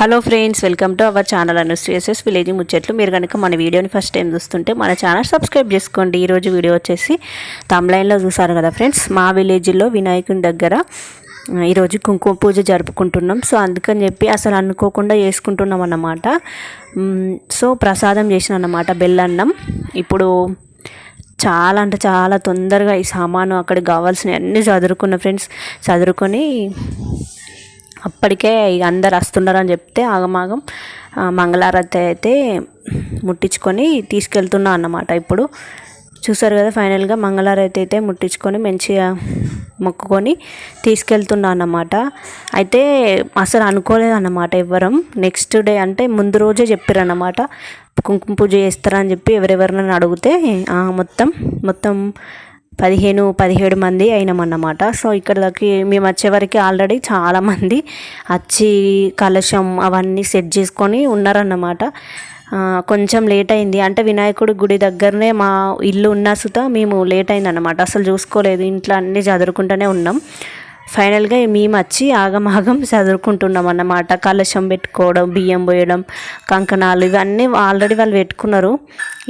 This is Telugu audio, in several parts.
Hello friends welcome to our channel అనుశ్రీఎస్ఎస్ village ముచ్చట్లు. మీరు కనుక మన వీడియోని ఫస్ట్ టైం చూస్తుంటే మన ఛానల్ సబ్స్క్రైబ్ చేసుకోండి. ఈరోజు వీడియో వచ్చేసి తమ్లైన్లో చూసారు కదా ఫ్రెండ్స్ మా విలేజ్లో వినాయకుని దగ్గర ఈరోజు కుంకుమ పూజ జరుపుకుంటున్నాం. సో అందుకని చెప్పి అసలు అనుకోకుండా చేసుకుంటున్నాం అన్నమాట. సో ప్రసాదం చేసిన అన్నమాట బెల్లన్నం. ఇప్పుడు చాలా అంటే చాలా తొందరగా ఈ సామాను అక్కడికి కావాల్సినవి అన్నీ చదువుకున్న ఫ్రెండ్స్ చదువుకొని అప్పటికే ఇక అందరు వస్తున్నారని చెప్తే ఆగమాగం మంగళారతి అయితే ముట్టించుకొని తీసుకెళ్తున్నా అన్నమాట. ఇప్పుడు చూసారు కదా ఫైనల్గా మంగళారతి అయితే ముట్టించుకొని మంచిగా మొక్కుకొని తీసుకెళ్తున్నా అన్నమాట. అయితే అసలు అనుకోలేదు అన్నమాట ఎవ్వరం. నెక్స్ట్ డే అంటే ముందు రోజే చెప్పారు అన్నమాట. కుంకుమ పూజ చేస్తారని చెప్పి ఎవరెవరినని అడిగితే మొత్తం మొత్తం పదిహేను పదిహేడు మంది అయినామన్నమాట. సో ఇక్కడికి మేము వచ్చేవరకు ఆల్రెడీ చాలామంది వచ్చి కలశం అవన్నీ సెట్ చేసుకొని ఉన్నారన్నమాట. కొంచెం లేట్ అయింది. అంటే వినాయకుడి గుడి దగ్గరనే మా ఇల్లు ఉన్న సుత మేము లేట్ అయింది అన్నమాట అసలు చూసుకోలేదు. ఇంట్లో అన్నీ చదువుకుంటూనే ఉన్నాం. ఫైనల్గా మేము వచ్చి ఆగమాగం చదువుకుంటున్నాం అన్నమాట. కలశం పెట్టుకోవడం బియ్యం పోయడం కంకణాలు ఇవన్నీ ఆల్రెడీ వాళ్ళు పెట్టుకున్నారు.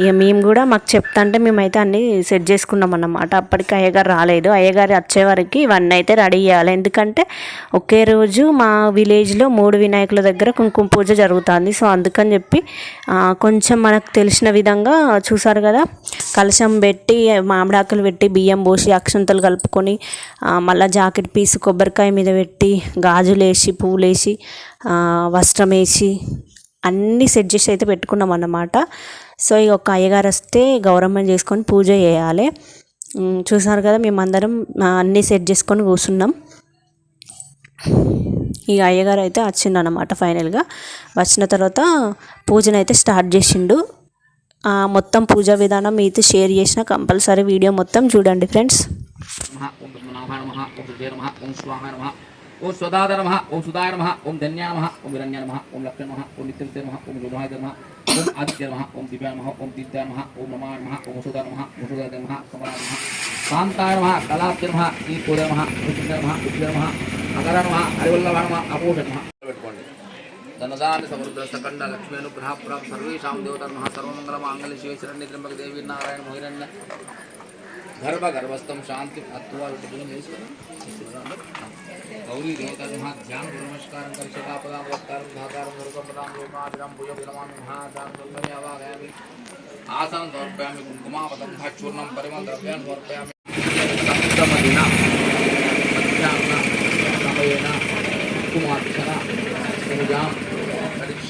ఇక మేము కూడా మాకు చెప్తాంటే మేమైతే అన్నీ సెట్ చేసుకున్నాం అన్నమాట. అప్పటికి అయ్యగారు రాలేదు. అయ్యగారు వచ్చేవరకు ఇవన్నీ అయితే రెడీ చేయాలి. ఎందుకంటే ఒకే రోజు మా విలేజ్లో మూడు వినాయకుల దగ్గర కుంకుమ పూజ జరుగుతుంది. సో అందుకని చెప్పి కొంచెం మనకు తెలిసిన విధంగా చూసారు కదా కలశం పెట్టి మామిడాకులు పెట్టి బియ్యం పోసి అక్షంతలు కలుపుకొని మళ్ళీ జాకెట్ పీస్ కొబ్బరికాయ మీద పెట్టి గాజులు వేసి పువ్వులు వేసి వస్త్రం వేసి అన్నీ సెట్ చేసి అయితే పెట్టుకున్నాం అన్నమాట. సో ఇక ఒక అయ్యగారు వస్తే గౌరమ్మ చేసుకొని పూజ చేయాలి. చూసారు కదా మేమందరం అన్నీ సెట్ చేసుకొని కూర్చున్నాం. ఈ అయ్యగారు అయితే వచ్చిండు అనమాట ఫైనల్గా. వచ్చిన తర్వాత పూజనైతే స్టార్ట్ చేసిండు. మొత్తం పూజా విధానం మీతో షేర్ చేసిన కంపల్సరీ వీడియో మొత్తం చూడండి ఫ్రెండ్స్ ఓం పద్మనాభాయ నమః ఓం సుజయ నమః ఓం స్వాహాయ నమః ఓం స్వదాద నమ ఓం సుదాయ నమ ఓం ధన్యాయ నమ ఓం విరణ్యాయ నమ ఓం లక్ష్మణ నమ ఓం నిత్యమిత్య నమ ఓం జోధాయ నమ ఓం ఆదిత్య నమ ఓం దివ్యాయ నమ ఓం దీప్తాయ నమ ఓం నమాయ నమః ఓం వసుదాయ నమః వసుదాయ నమః కమలాయ నమః కాంతాయ నమః కళాబ్జ నమః శ్రీపూర నమః కృష్ణ నమః కృష్ణ నమః అగర నమ హరివల్లభ నమ అపూష నమ प्रदान समुद्र सखंड लक्ष्मी अनुग्रह सर्वेशा सर्वेषां देवतर्मः सर्वमङ्गलमाङ्गल्य शिवेश्वरण्य त्रिंबक देवी नारायण मोहिण्य गर्भ गर्भस्थ शांति अत्वा गौरी ध्यान नमस्कार कर्षकापदां वक्तारं धातारं गुरुकपदां लोकाभिरां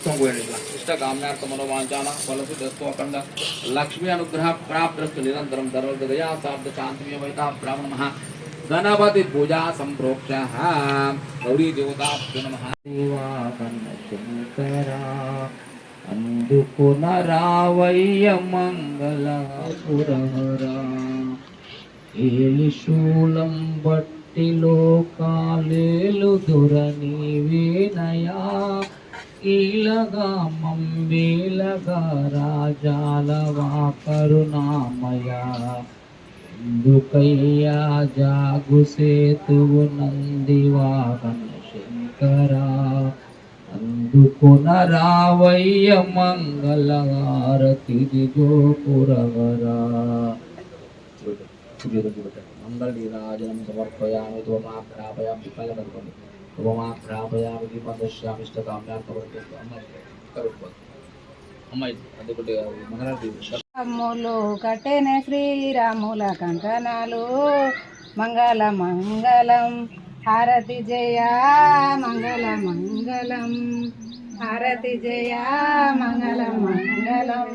ఇష్ట కామ్యార్థ మనోవాంఛాన ఫలసు దస్తు అఖండ. లక్ష్మీ అనుగ్రహ ప్రాప్తస్తు నిరంతరం ధర్మదయా శాబ్ద శాంతిమయమైత బ్రాహ్మణ మహా గణపతి పూజా సంప్రోక్ష. గౌరీ దేవతా నమ. శంకరా అందుకున రావయ్య మంగళపురహరా ఏలి శూలం బట్టి లోకాలేలు దురనీవేనయా ఈలగా మంబీలగా రాజాల కరుణామయా ఎందుకయ్యా జాగు సేతువు నంది వాహన శంకరా అందుకున రావయ్య మంగళహారతి జోపురవరా. మంగళీరాజనం సమర్పయామి తోమాగ్రాపయామి మా కనుకోండి తోమాగ్రాపయామి రాములు కట్టెన శ్రీరాముల కంకణాలు మంగళ మంగళం హారతి జయ మంగళ మంగళం హారతి జయ మంగళ మంగళం.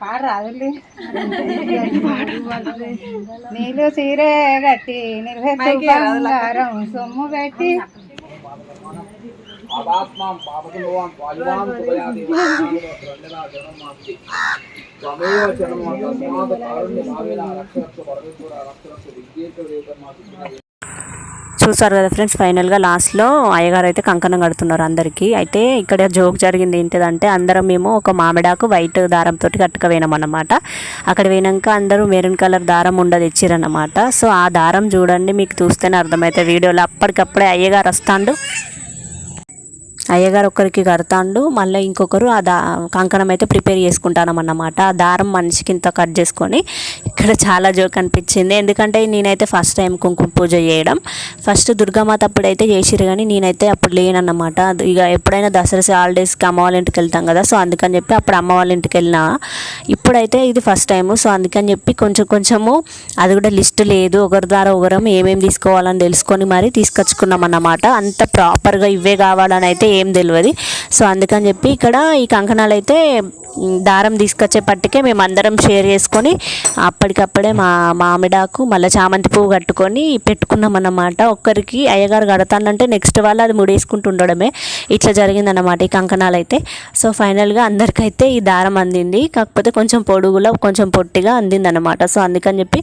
పాడు రాదులే నీళ్ళు సీరే గట్టి నిర్వెత్తు బంగారం సొమ్ము పెట్టి పాపాత్మాం త్వమేవ తస్మాత్ కారుణ్య భావేన పరమేశ్వర విద్యేశ్వర చూసారు కదా ఫ్రెండ్స్ ఫైనల్గా లాస్ట్లో అయ్యగారు అయితే కంకణం కడుతున్నారు అందరికీ. అయితే ఇక్కడ జోక్ జరిగింది ఏంటిదంటే అందరం మేము ఒక మామిడాకు వైట్ దారంతో కట్టుక వేయమన్నమాట అక్కడ పోయినాక అందరూ మెరూన్ కలర్ దారం ఉండదు ఇచ్చిరన్నమాట సో ఆ దారం చూడండి మీకు చూస్తేనే అర్థమవుతుంది వీడియోలో అప్పటికప్పుడే అయ్యగారు వస్తాండు. అయ్యగారు ఒకరికి కడతాండు మళ్ళీ ఇంకొకరు ఆ దా కంకణం అయితే ప్రిపేర్ చేసుకుంటానమన్నమాట. ఆ దారం మనిషికి ఇంత కట్ చేసుకొని ఇక్కడ చాలా జోక్ అనిపించింది. ఎందుకంటే నేనైతే ఫస్ట్ టైం కుంకుమ పూజ చేయడం. ఫస్ట్ దుర్గామాత అప్పుడైతే చేసిరు కానీ నేనైతే అప్పుడు లేనన్నమాట. ఇక ఎప్పుడైనా దసరా హాలిడేస్కి అమ్మ వాళ్ళ ఇంటికి వెళ్తాం కదా సో అందుకని చెప్పి అప్పుడు అమ్మ వాళ్ళ ఇంటికి వెళ్ళినా. ఇప్పుడైతే ఇది ఫస్ట్ టైం సో అందుకని చెప్పి కొంచెం కొంచెము అది కూడా లిస్ట్ లేదు ఒకరి ద్వారా ఒకరం ఏమేమి తీసుకోవాలని తెలుసుకొని మరి తీసుకొచ్చుకున్నాం అన్నమాట అంత ప్రాపర్గా ఇవే కావాలని అయితే ఏం తెలియదు సో అందుకని చెప్పి ఇక్కడ ఈ కంకణాలు అయితే దారం తీసుకొచ్చే పట్టుకే మేము అందరం షేర్ చేసుకొని అప్పటికప్పుడే మా మామిడాకు మళ్ళీ చామంతి పువ్వు కట్టుకొని పెట్టుకున్నాం అన్నమాట ఒక్కరికి అయ్యగారు కడతానంటే నెక్స్ట్ వాళ్ళు అది ముడేసుకుంటూ ఉండడమే. ఇట్లా జరిగిందన్నమాట ఈ కంకణాలు అయితే సో ఫైనల్గా అందరికైతే ఈ దారం అందింది. కాకపోతే కొంచెం పొడుగులో కొంచెం పొట్టిగా అందిందన్నమాట. సో అందుకని చెప్పి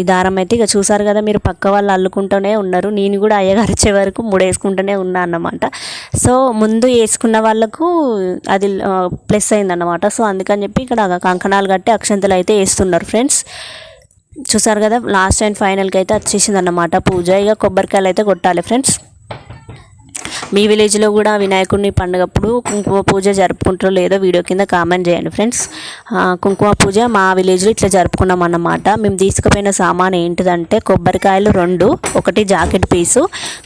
ఈ దారం అయితే ఇక చూసారు కదా మీరు పక్క వాళ్ళు అల్లుకుంటూనే ఉన్నారు. నేను కూడా అయ్యగారు వచ్చే వరకు ముడేసుకుంటూనే ఉన్నా అన్నమాట. సో ముందు వేసుకున్న వాళ్ళకు అది ప్లస్ అయిందన్నమాట. సో అందుకని చెప్పి ఇక్కడ కంకణాలు కట్టి అక్షంతలు అయితే వేస్తున్నారు ఫ్రెండ్స్ చూసారు కదా లాస్ట్ అండ్ ఫైనల్కి అయితే వచ్చేసింది అన్నమాట పూజ. ఇక కొబ్బరికాయలు అయితే కొట్టాలి ఫ్రెండ్స్ మీ విలేజ్లో కూడా వినాయకుడిని పండుగప్పుడు కుంకుమ పూజ జరుపుకుంటారో లేదో వీడియో కింద కామెంట్ చేయండి ఫ్రెండ్స్. కుంకుమ పూజ మా విలేజ్లో ఇట్లా జరుపుకున్నాం అన్నమాట. మేము తీసుకుపోయిన సామాన్ ఏంటిదంటే కొబ్బరికాయలు రెండు ఒకటి జాకెట్ పీసు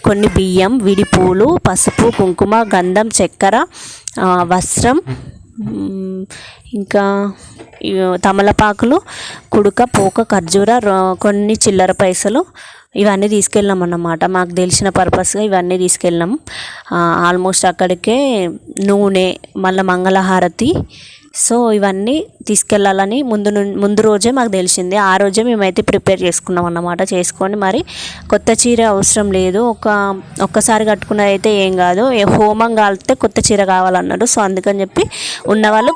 కొన్ని బియ్యం విడి పూలు పసుపు కుంకుమ గంధం చక్కెర వస్త్రం ఇంకా తమలపాకులు కుడుక పోక ఖర్జూర రో- కొన్ని చిల్లర పైసలు ఇవన్నీ తీసుకెళ్ళాం అన్నమాట. మాకు తెలిసిన పర్పస్గా ఇవన్నీ తీసుకెళ్ళాం ఆల్మోస్ట్ అక్కడికే నూనె మళ్ళీ మంగళహారతి సో ఇవన్నీ తీసుకెళ్ళాలని ముందు ముందు రోజే మాకు తెలిసింది. ఆ రోజే మేమైతే ప్రిపేర్ చేసుకున్నాం అన్నమాట. చేసుకొని మరి. కొత్త చీర అవసరం లేదు. ఒక ఒక్కసారి కట్టుకున్నది అయితే ఏం కాదు. హోమం కాలితే కొత్త చీర కావాలన్నారు. సో అందుకని చెప్పి ఉన్నవాళ్ళు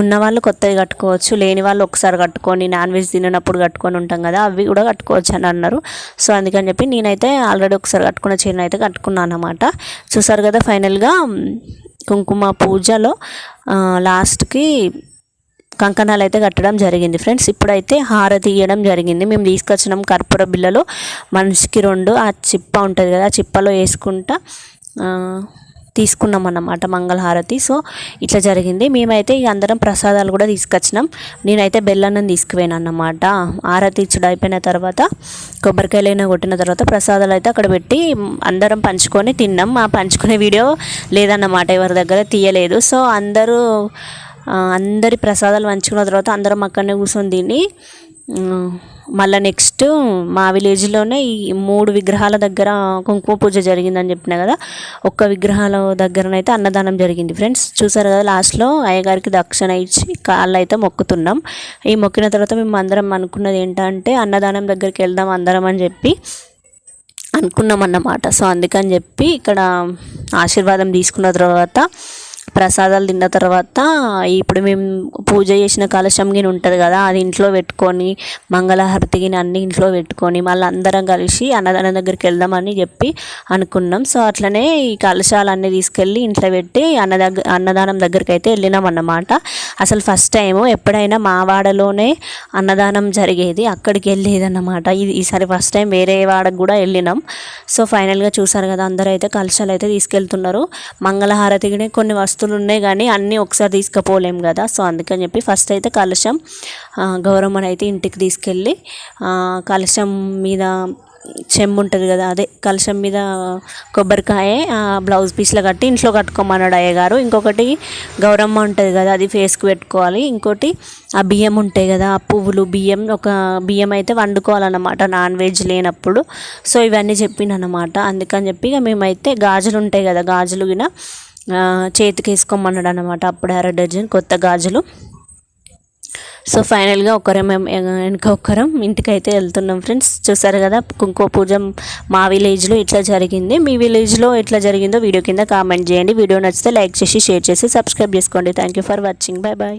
ఉన్నవాళ్ళు కొత్తవి కట్టుకోవచ్చు లేని వాళ్ళు ఒకసారి కట్టుకొని నాన్ వెజ్ తిననప్పుడు కట్టుకొని ఉంటాం కదా అవి కూడా కట్టుకోవచ్చు అని అన్నారు. సో అందుకని చెప్పి నేనైతే ఆల్రెడీ ఒకసారి కట్టుకున్న చీరను అయితే కట్టుకున్నాను అనమాట చూసారు కదా ఫైనల్గా కుంకుమ పూజలో లాస్ట్కి కంకణాలు అయితే కట్టడం జరిగింది ఫ్రెండ్స్. ఇప్పుడైతే హారతి ఇవ్వడం జరిగింది. మేము తీసుకొచ్చినాం కర్పూర బిళ్ళలో. మనిషికి రెండు ఆ చిప్ప ఉంటుంది కదా ఆ చిప్పలో వేసుకుంటా తీసుకున్నాం అన్నమాట మంగళహారతి. సో ఇట్లా జరిగింది. మేమైతే ఇక అందరం ప్రసాదాలు కూడా తీసుకొచ్చినాం. నేనైతే బెల్లన్నం తీసుకుపోయాను అన్నమాట హారతి ఇచ్చడం అయిపోయిన తర్వాత కొబ్బరికాయలైనా కొట్టిన తర్వాత ప్రసాదాలు అయితే అక్కడ పెట్టి అందరం పంచుకొని తిన్నాం. ఆ పంచుకునే వీడియో లేదన్నమాట ఎవరి దగ్గర తీయలేదు. సో అందరూ అందరి ప్రసాదాలు పంచుకున్న తర్వాత అందరం అక్కడనే కూర్చొని తిని మళ్ళీ నెక్స్ట్ మా విలేజ్లోనే ఈ మూడు విగ్రహాల దగ్గర కుంకుమ పూజ జరిగిందని చెప్పిన కదా ఒక్క విగ్రహాల దగ్గరనైతే అన్నదానం జరిగింది ఫ్రెండ్స్. చూసారు కదా లాస్ట్లో అయ్యగారికి దక్షిణ ఇచ్చి కాళ్ళు అయితే మొక్కుతున్నాం. ఈ మొక్కిన తర్వాత మేము అందరం అనుకున్నది ఏంటంటే అన్నదానం దగ్గరికి వెళ్దాం అందరం అని చెప్పి అనుకున్నాం అన్నమాట సో అందుకని చెప్పి ఇక్కడ ఆశీర్వాదం తీసుకున్న తర్వాత ప్రసాదాలు తిన్న తర్వాత ఇప్పుడు మేము పూజ చేసిన కలశం గిని ఉంటుంది కదా అది ఇంట్లో పెట్టుకొని మంగళహారతి గిని అన్ని ఇంట్లో పెట్టుకొని మళ్ళీ అందరం కలిసి అన్నదానం దగ్గరికి వెళ్దామని చెప్పి అనుకున్నాం. సో అట్లనే ఈ కలశాలన్నీ తీసుకెళ్ళి ఇంట్లో పెట్టి అన్నదగ్గ అన్నదానం దగ్గరికి అయితే వెళ్ళినాం అన్నమాట. అసలు ఫస్ట్ టైము ఎప్పుడైనా మా వాడలోనే అన్నదానం జరిగేది అక్కడికి వెళ్ళేది అన్నమాట. ఇది ఈసారి ఫస్ట్ టైం వేరే వాడకు కూడా వెళ్ళినాం. సో ఫైనల్గా చూసారు కదా అందరూ అయితే కలశాలు అయితే తీసుకెళ్తున్నారు. మంగళహారతికి కొన్ని వస్తువులు ఉన్నాయి కానీ అన్నీ ఒకసారి తీసుకుపోలేం కదా. సో అందుకని చెప్పి ఫస్ట్ అయితే కలశం గౌరమ్మని అయితే ఇంటికి తీసుకెళ్ళి కలశం మీద చెంబు ఉంటుంది కదా అదే కలశం మీద కొబ్బరికాయ ఆ, బ్లౌజ్ పీస్లో కట్టి ఇంట్లో కట్టుకోమన్నాడు అయ్యగారు. ఇంకొకటి గౌరమ్మ ఉంటుంది కదా అది ఫేస్కి పెట్టుకోవాలి. ఇంకోటి ఆ బియ్యం ఉంటాయి కదా ఆ పువ్వులు బియ్యం ఒక బియ్యం అయితే వండుకోవాలన్నమాట నాన్ వెజ్ లేనప్పుడు. సో ఇవన్నీ చెప్పిండనమాట అందుకని చెప్పి ఇక మేమైతే గాజులు ఉంటాయి కదా గాజులు గిన చేతికి వేసుకోమన్నాడు అనమాట అప్పుడు అర డజన్ కొత్త గాజులు. సో ఫైనల్గా ఒకరం వెనక ఒకరం ఇంటికి అయితే వెళ్తున్నాం ఫ్రెండ్స్. చూసారు కదా కుంకో పూజ మా విలేజ్లో ఇట్లా జరిగింది మీ విలేజ్లో ఎట్లా జరిగిందో వీడియో కింద కామెంట్ చేయండి. వీడియో నచ్చితే లైక్ చేసి షేర్ చేసి సబ్స్క్రైబ్ చేసుకోండి. Thank you for watching bye bye